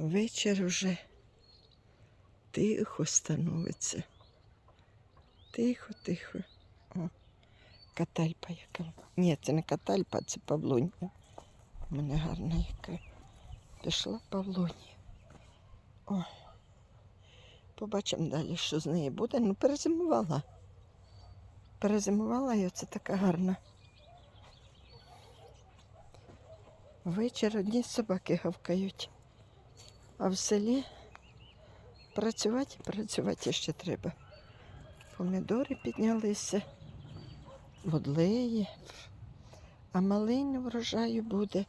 Вечір вже тихо становиться. Тихо, тихо. О, катальпа яка. Ні, це не катальпа, це павлонія. У мене гарна яка. Пішла павлонія. О. Побачимо далі, що з неї буде. Ну, перезимувала. Перезимувала і оце така гарна. Вечір одні собаки гавкають. А в селі працювати, працювати ще треба. Помідори піднялися, водлеї, а малини врожаю буде.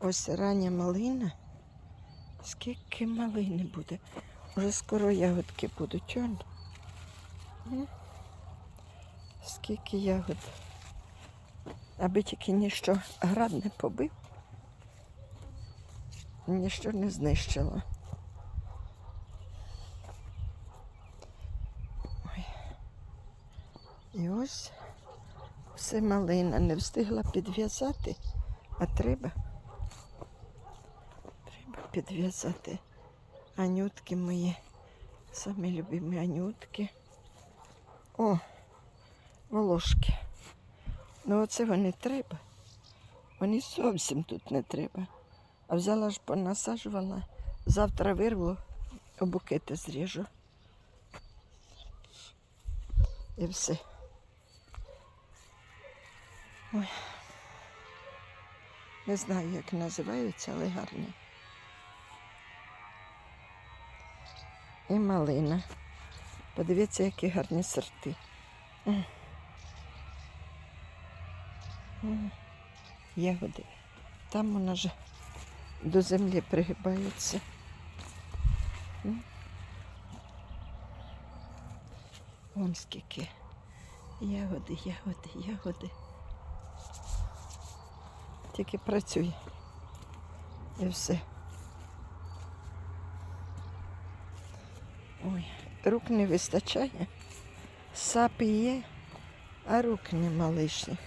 Ось рання малина. Скільки малини буде? Уже скоро ягодки будуть. Он. Скільки ягод. Аби тільки ніщо град не побив, ніщо не знищило. Ой. І ось все малина не встигла підв'язати, а треба. Треба підв'язати. Анютки мої. Самі любимі анютки. О, волошки. Ну оце вони треба. Вони зовсім тут не треба. А взяла ж понасаджувала. Завтра вирву, букети зріжу. І все. Ой. Не знаю, як називаються, але гарні. І малина. Подивіться, які гарні сорти. Ягоди. Там вона ж до землі пригибається. М. Вон скільки. Ягоди, ягоди, ягоди. Тільки працює. І все. Ой, рук не вистачає. Сапи є, а рук нема лишніх.